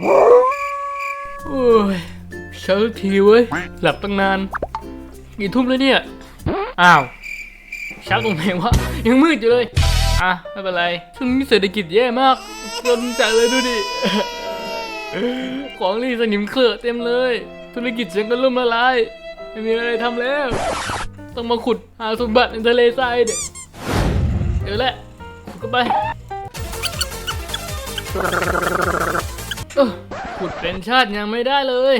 โอ้ยเช้าสักทีเว้ย หลับตั้งนานกี่ทุ่มแล้วเนี่ย อ้าวเช้าตรงไหนวะ ยังมืดอยู่เลย อะ ไม่เป็นไรช่วงนี้เศรษฐกิจแย่มากจนจัดเลยดูดิ ของรีสนิมเครือเต็มเลย ธุรกิจฉันก็ล่มละลาย ไม่มีอะไรทำแล้ว ต้องมาขุดหาสมบัติในทะเลทรายเด็ดเดี๋ยวแหละขุดก็ไป ขุดเป็นชาติยังไม่ได้เลย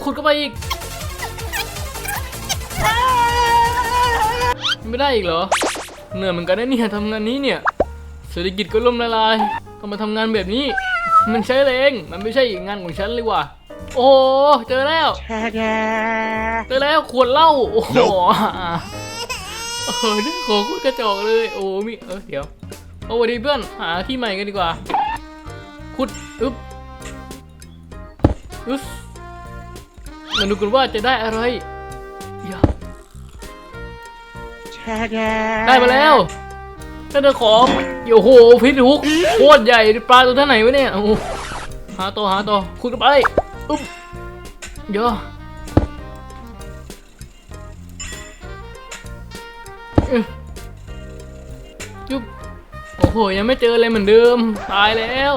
ขุดก็ไปอีก ไม่ได้อีกเหรอ เหนื่อยเหมือนกันนะเนี่ยทำงานนี้เนี่ยเศรษฐกิจก็ล่มละลายต้องมาทำงานแบบนี้ มันใช้แรงมันไม่ใช่งานของฉันเลยว่ะโอ้โหเจอแล้วเจอแล้วขวดเหล้าโอ้โหเออเนี่ยของโคตรกระจอกเลย โอ้มีเออเดี๋ยวเอาวันดีเพื่อนหาที่ใหม่กันดีกว่า ขุดอึ๊บ อึ๊บมาดูกันว่าจะได้อะไรอย่าได้มาแล้วได้แต่ของโอ้โหพิษฮุกโคตรใหญ่ปลาตัวท่าไหนวะเนี่ยโอ้โหหาต่อหาต่อขุดกันไปอึ๊บเดี๋ยวเอ้ยจุ๊บโอ้โหยังไม่เจออะไรเหมือนเดิม ตายแล้ว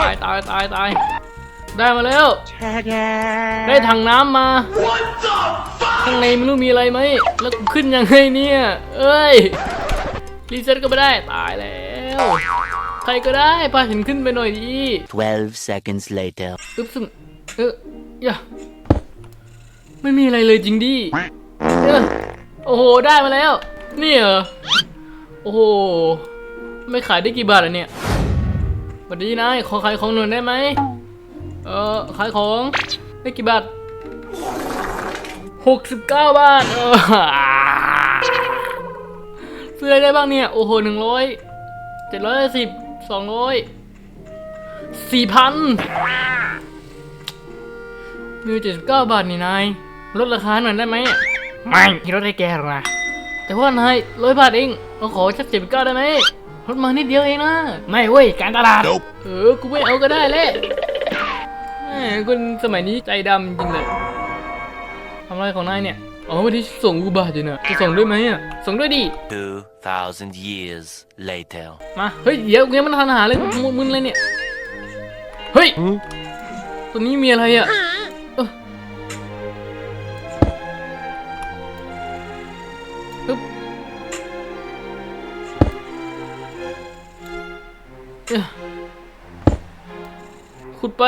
ตายตายตายตาย ได้มาแล้ว ได้ถังน้ำมา ข้างในไม่รู้มีอะไรไหม แล้วขึ้นยังไงเนี่ย เอ้ย รีเซ็ตก็ไม่ได้ ตายแล้ว ใครก็ได้พาฉันขึ้นไปหน่อยดี12 seconds later. อึ๊บซึมเอออย่าไม่มีอะไรเลยจริงดิเออโอ้โห ได้มาแล้ว นี่เหรอ โอ้โห ไม่ขายได้กี่บาทอะเนี่ยสวัสดีนายขอขายของหน่อยได้ไหม เออขายของได้กี่บาทหกสิบเก้าบาทเออซื้ออะไรได้บ้างเนี่ย โอ้โหหนึ่งร้อยเจ็ดร้อยสิบสองร้อยสี่พันมีเจ็ดสิบเก้าบาทนี่นายลดราคาหน่อยได้ไหมไม่ลดให้แกหรอกนะแต่ว่านายร้อยบาทเองเราขอชักเจ็ดสิบเก้าได้ไหมลดมานิดเดียวเองนะ ไม่เว้ยการตลาด เออ กูไม่เอาก็ได้แหละแหม คนสมัยนี้ใจดำจริงเลยทำอะไรของนายเนี่ยอ๋อวันที่ส่งกูบาทอยู่เนี่ยจะส่งด้วยไหมอะส่งด้วยดิ 2,000 years later. มา เฮ้ย เดี๋ยวกูยังไม่ทันหาเลยมึนมึนเลยเนี่ย เฮ้ยตัวนี้มีอะไรอะเออปึ๊บเอ้ยขุดไป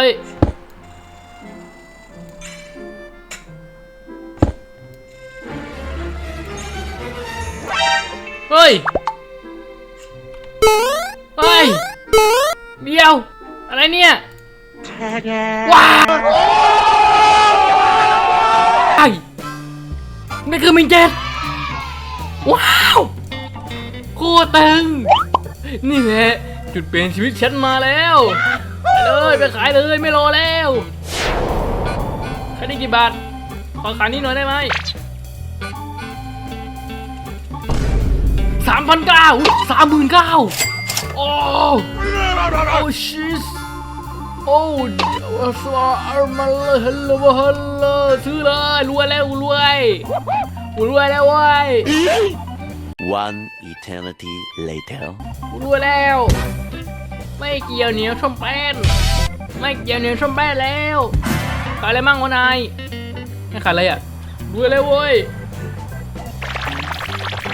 ยเฮ้ยเดียว อะไรเนี่ยว้าวไอ้นี่คือมินเจ็ดว้าวโคตรตึงนี่แหละจุดเปลี่ยนชีวิตฉันมาแล้วเลยไปขายเลยไม่รอแล้วขายได้กี่บาทขอขายนิดหน่อยได้ไหมามพันเก้าสามหมื่นเก้าโอ้โอ้ชิสโอ้เดี๋ยวสวาอามาเลยฮัลโหลฮัลโหลซื้อเลยรวยแล้วรวยกูรวยแล้วเว้ย One eternity later. กูรวยแล้ว ไม่เกี่ยวเหนียวชมแป้น ไม่เกี่ยวเหนียวชมแป้นแล้วขายอะไรมั่งวะนายไม่ขายอะไรอะรวยแล้วเว้ย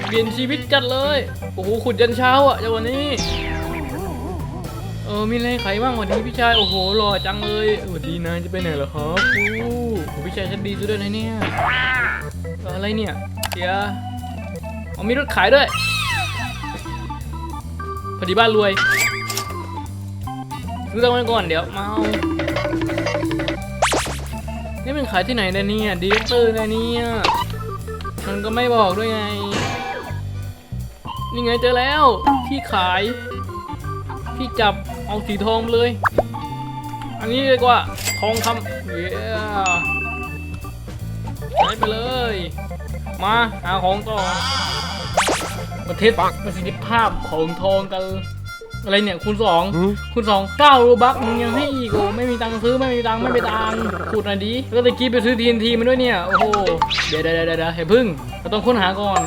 เปลี่ยนชีวิตจัดเลย โอ้โหขุดยันเช้าอะจังวันนี้ เออมีอะไรขายบ้างวันนี้พี่ชาย โอ้โหหล่อจังเลยสวัสดีนายจะไปไหนเหรอครับครูโอ้โหพี่ชายฉันดีซะด้วยนะเนี่ยเอออะไรเนี่ยเสียอ๋อมีรถขายด้วย พอดีบ้านรวยซื้อตั้งไว้ก่อนเดี๋ยวมาเอานี่มันขายที่ไหนนะเนี่ยดีเตอร์นะเนี่ยมันก็ไม่บอกด้วยไง นี่ไงเจอแล้ว ที่ขายพี่จับเอาสีทองไปเลย อันนี้เลยกว่าทองคำเย้ใช้ไปเลย มาหาของต่อมาเทสประสิทธิภาพของทองกัน อะไรเนี่ยคูณสองคูณสองเก้าโลบักมึงยังให้อีกโอ้ไม่มีตังค์ซื้อไม่มีตังค์ไม่มีตังค์ขุดหน่อยดิแล้วก็ตะกี้ไปซื้อทีนทีมาด้วยเนี่ย โอ้โห เดี๋ยวเดี๋ยวเดี๋ยวเดี๋ยวอย่าพึ่งเราต้องค้นหาก่อน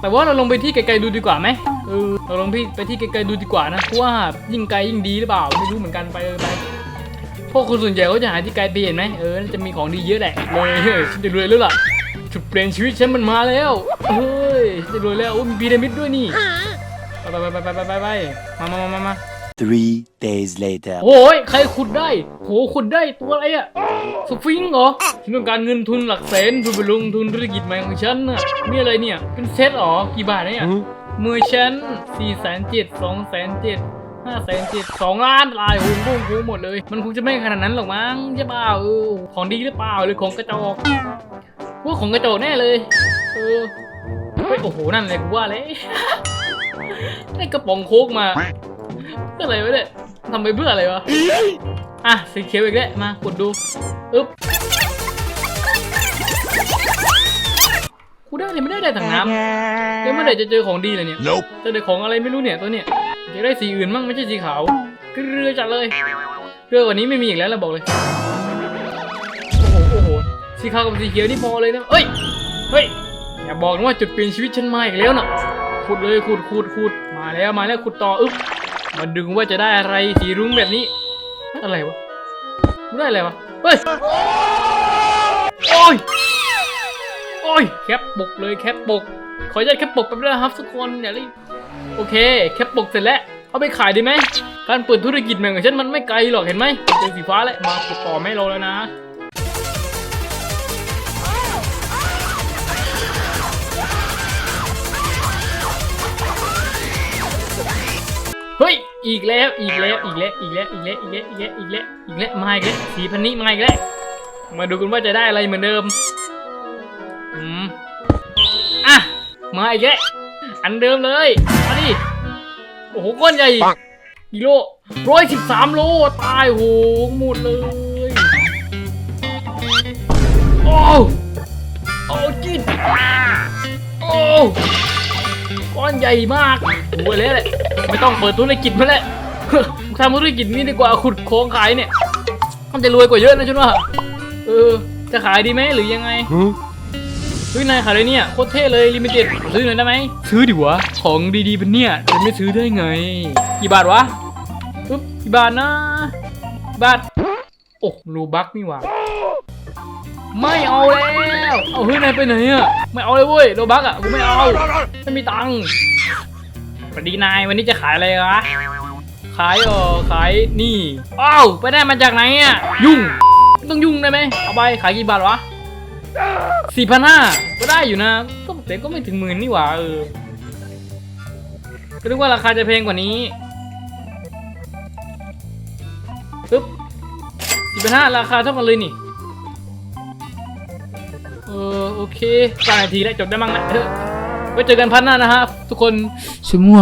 แต่ว่าเราลงไปที่ไกลๆดูดีกว่าไหมเออเราลงพี่ไปที่ไกลๆดูดีกว่านะเพราะว่ายิ่งไกลยิ่งดีหรือเปล่าไม่รู้เหมือนกันไปเลยไปพวกคนส่วนใหญ่เขาจะหาที่ไกลไปเห็นไหมเออน่าจะมีของดีเยอะแหละเลยเฮ้ยจะรวยแล้วล่ะจุดเปลี่ยนชีวิตฉันมันมาแล้วเฮ้ยจะรวยแล้วโอ้มีพีระมิดด้วยนี่ไปไปไปไปไปไปไปมามามามา Three days later. โอ้ยใครขุดได้โหขุดได้ตัวอะไรอะสฟิงค์เหรอฉันต้องการเงินทุนหลักแสนเพื่อไปลงทุนธุรกิจใหม่ของฉันน่ะนี่อะไรเนี่ย เป็นเซตเหรอกี่บาทเนี่ยมือฉันสี่แสนเจ็ดสองแสนเจ็ดห้าแสนเจ็ดสองล้านลายโอ้โหโหหมดเลย มันคงจะไม่ขนาดนั้นหรอกมั้งใช่เปล่าเออของดีหรือเปล่าหรือของกระจอกว่าของกระจอกแน่เลย เออเฮ้ยโอ้โหนั่นเลยกูว่าเลยได้กระป๋องโค้กมาเพื่ ออะไรวะเนี่ยทำไปเพื่ออะไรวะ อะสีเขียวอีกแล้วมากดดูอึ๊บกูได้เลยไม่ได้ได้ถังน้ำแล้วเมื่อไหร่จะเจอของดีเลยเนี่ย Nope. เจอแต่ของอะไรไม่รู้เนี่ยตัวเนี่ยอยากได้สีอื่นมั่งไม่ใช่สีขาวเกลือจัดเลยเกลือกว่านี้ไม่มีอีกแล้วเราบอกเลย โอ้โหโอ้โหสีขาวกับสีเขียวนี่พอเลยนะเอ้ยเฮ้ยอย่าบอกนะว่าจุดเปลี่ยนชีวิตฉันมาอีกแล้วน่ะขุดเลยขุดขุดขุดมาแล้วมาแล้วขุดต่ออึ๊บ มาดึงว่าจะได้อะไรสีรุ้งแบบนี้ อะไรวะไม่ได้อะไรวะ เฮ้ย โอ้ย โอ้ย แคปปกเลยแคปปก ขออนุญาตแคปปกแป๊บนึงนะครับทุกคนอย่ารีบโอเค แคปปกเสร็จแล้วเอาไปขายดีไหม การเปิดธุรกิจแม่งของฉันมันไม่ไกลหรอกเห็นไหมเจอสีฟ้าแล้วมาขุดต่อไม่เรอแล้วนะ อีกแล้วอีกแล้วอีกแล้วอีกแล้วอีกแล้วอีกแล้วอีกแล้วอีกแล้วอีกแล้วมาอีกแล้วสีพันนี้มาอีกแล้วมาดูกันว่าจะได้อะไรเหมือนเดิมอืมอะมาอีกแล้วอันเดิมเลยมาดิโอ้โหก้อนใหญ่กิโลร้อยสิบสามโลตายโหหมดเลยโอ้โอ้จิตโอ้ก้อนใหญ่มากโอ้ยแล้วแหละ ไม่ต้องเปิดธุรกิจมาแล้วทำธุรกิจนี้ดีกว่าขุดของขายเนี่ยมันจะรวยกว่าเยอะนะชุนว่าเออจะขายดีไหมหรือยังไงเฮ้ยนายขายอะไรเนี่ยโคตรเท่เลยลิมิเต็ดซื้อหน่อยได้ไหมซื้อดิวะของดีๆเป็นเนี่ยจะไม่ซื้อได้ไง กี่บาทวะปึ๊บกี่บาทนะกี่บาทโอ้รูบักนี่หว่าไม่เอาแล้ว เอาเฮ้ยนายไปไหนอะไม่เอาเลยเว้ยโรบักอะกูไม่เอา ไม่มีตังค์ สวัสดีนายวันนี้จะขายอะไรวะขายเออขายนี่อ้าวไปได้มาจากไหนอะยุ่งต้องยุ่งได้ไหมเอาไปขายกี่บาทวะสี่พันห้าก็ได้อยู่นะก็แต่ก็ไม่ถึงหมื่นนี่หว่าเออก็นึกว่าราคาจะแพงกว่านี้ปึ๊บสี่พันห้าราคาเท่ากันเลยนี่เออโอเคกามนาทีแล้วจบได้มั้งนะเออ ไว้เจอกันพันหน้านะฮะทุกคนชิมัว